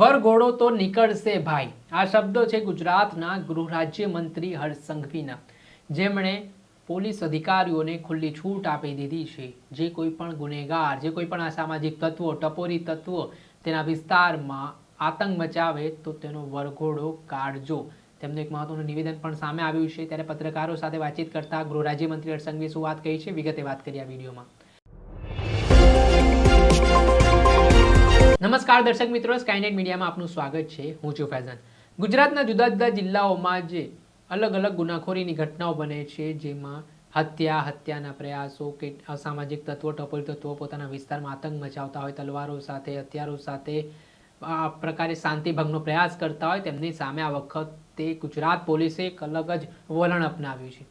વરઘોડો તો નીકળશે ભાઈ. આ શબ્દો છે ગુજરાતના ગૃહ રાજ્ય મંત્રી હર્ષ સંઘવીના જેમણે પોલીસ અધિકારીઓને ખુલ્લી છૂટ આપી દીધી છે. જે કોઈ પણ ગુનેગાર, જે કોઈ પણ અસામાજિક તત્વો, ટપોરી તત્વો તેના વિસ્તારમાં આતંક મચાવે તો તેનો વરઘોડો કાઢજો. તેમનું એક મહત્વનું નિવેદન પણ સામે આવ્યું છે. ત્યારે પત્રકારો સાથે વાતચીત કરતા ગૃહ રાજ્યમંત્રી હર્ષ સંઘવીએ શું વાત કહી છે? વિગતે વાત કરી આ વિડીયોમાં. નમસ્કાર દર્શક મિત્રો સ્કાયનેટ મીડિયામાં આપનું સ્વાગત છે. હું છું ફૈઝાન. ગુજરાતના જુદા જુદા જિલ્લાઓમાં જે અલગ અલગ ગુનાખોરીની ઘટનાઓ બને છે, જેમાં હત્યા, હત્યાના પ્રયાસો કે અસામાજિક તત્વો, ટપોલ તત્વો પોતાના વિસ્તારમાં આતંક મચાવતા હોય, તલવારો સાથે, હથિયારો સાથે આ પ્રકારે શાંતિભંગનો પ્રયાસ કરતા હોય, તેમની સામે આ વખતે ગુજરાત પોલીસે એક અલગ જ વલણ અપનાવ્યું છે.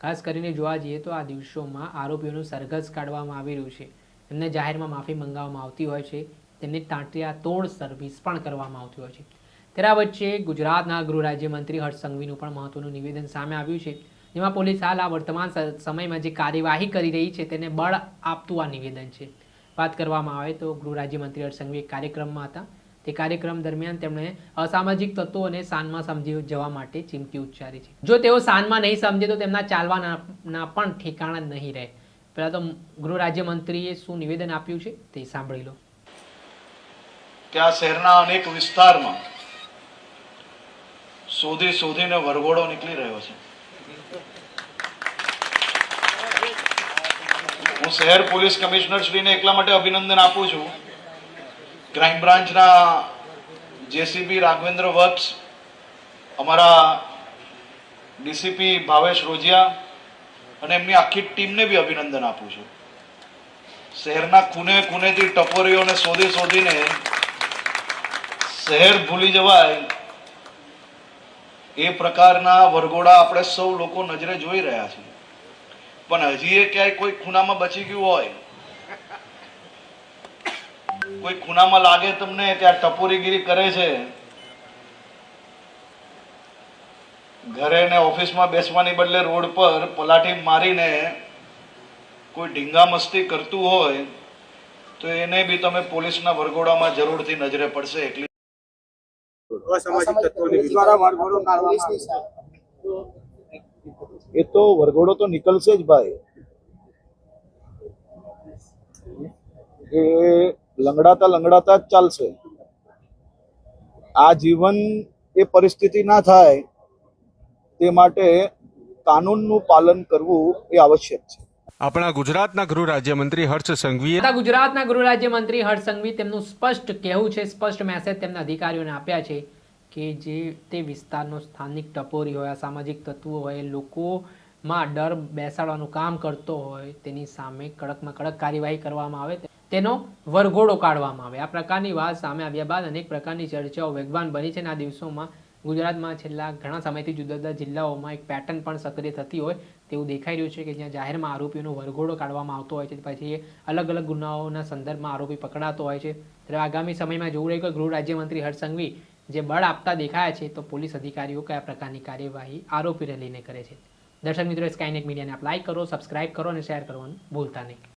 ખાસ કરીને જોવા જઈએ તો આ દિવસોમાં આરોપીઓનું સરઘસ કાઢવામાં આવી રહ્યું છે. એમને જાહેરમાં માફી મંગાવવામાં આવતી હોય છે. તેમની ટાંટિયા તોડ સર્વિસ પણ કરવામાં આવતી હોય છે. તેના વચ્ચે ગુજરાતના ગૃહ રાજ્યમંત્રી હર્ષ સંઘવીનું પણ મહત્વનું નિવેદન સામે આવ્યું છે. જેમાં પોલીસ હાલ આ વર્તમાન સમયમાં જે કાર્યવાહી કરી રહી છે તેને બળ આપતું આ નિવેદન છે. વાત કરવામાં આવે તો ગૃહ રાજ્યમંત્રી હર્ષ સંઘવી કાર્યક્રમમાં હતા. તે કાર્યક્રમ દરમિયાન તેમણે અસામાજિક તત્વોને સાનમાં સમજી જવા માટે ચીમકી ઉચ્ચારી છે. જો તેઓ સાનમાં નહીં સમજે તો તેમના ચાલવાના પણ ઠેકાણા નહીં રહે. પહેલાં તો ગૃહ રાજ્યમંત્રીએ શું નિવેદન આપ્યું છે તે સાંભળી લો. કે આ શહેરના અનેક વિસ્તારમાં શોધી શોધીને વરઘોડો નીકળી રહ્યો છે. હું શહેર પોલીસ કમિશનર શ્રીને એટલા માટે અભિનંદન આપું છું. ક્રાઇમ બ્રાન્ચના જેસીબી રાઘવેન્દ્ર વત્સ, અમારા ડીસીપી ભાવેશ રોજિયા અને એમની આખી ટીમને બી અભિનંદન આપું છું. શહેરના ખૂને ખૂનેથી ટપોરીઓને શોધી શોધીને શહેર ભૂલી જવાય. એ પ્રકારના વરઘોડા આપણે સૌ લોકો નજરે જોઈ રહ્યા છીએ. પણ હજી એ ક્યાંય કોઈ ખૂનામાં બચી ગયું હોય. કોઈ ખૂનામાં લાગે તમને ત્યાં ટપોરીગીરી કરે છે? ઘરે ને ઓફિસમાં બેસવાની બદલે રોડ પર પલાઠી મારીને કોઈ ઢીંગા મસ્તી કરતું હોય, તો એને બી તમે પોલીસના વરઘોડામાં જરૂરથી નજરે પડશે. એટલી અસામાજિક તત્વોને દ્વારા વરઘોડો કાઢવામાં એ તો વરઘોડો તો નીકળશે જ ભાઈ. એ લંગડાતા લંગડાતા જ ચાલશે. આ જીવન એ પરિસ્થિતિ ના થાય તે માટે કાનૂનનું પાલન કરવું એ આવશ્યક છે. આપણા ગુજરાતના ગૃહ રાજ્યમંત્રી હર્ષ સંઘવીએ ગુજરાતના ગૃહ રાજ્યમંત્રી હર્ષ સંઘવી તેમનું સ્પષ્ટ કહેવું છે, સ્પષ્ટ મેસેજ તેમના અધિકારીઓને આપ્યા છે કે જે તે વિસ્તારનો સ્થાનિક ટપોરી હોય સામાજિક તત્વો હોય લોકોમાં ડર બેસાડવાનું કામ કરતો હોય, તેની સામે કડકમાં કડક કાર્યવાહી કરવામાં આવે તેનો વરઘોડો કાઢવામાં આવે. આ પ્રકારની વાત સામે આવ્યા બાદ અનેક પ્રકારની ચર્ચાઓ વેગવાન બની છે આ દિવસોમાં ગુજરાતમાં છેલ્લા ઘણા સમયથી જુદા જુદા જિલ્લાઓમાં એક પેટર્ન પણ સક્રિય થતી હોય તેવું દેખાઈ રહ્યું છે કે જ્યાં જાહેરમાં આરોપીઓનો વરઘોડો કાઢવામાં આવતો હોય છે. પછી અલગ અલગ ગુનાઓના સંદર્ભમાં આરોપી પકડાતો હોય છે. ત્યારે આગામી સમયમાં જોવું રહ્યું કે ગૃહ રાજ્યમંત્રી હર્ષ જે બળ આપતા દેખાયા છે તો પોલીસ અધિકારીઓ કયા પ્રકારની કાર્યવાહી આરોપીને લઈને કરે છે. દર્શક મિત્રો સ્કાયનેટ મીડિયાને આપ લાઇક કરો સબસ્ક્રાઇબ કરો અને શેર કરવાનું ભૂલતા નહીં.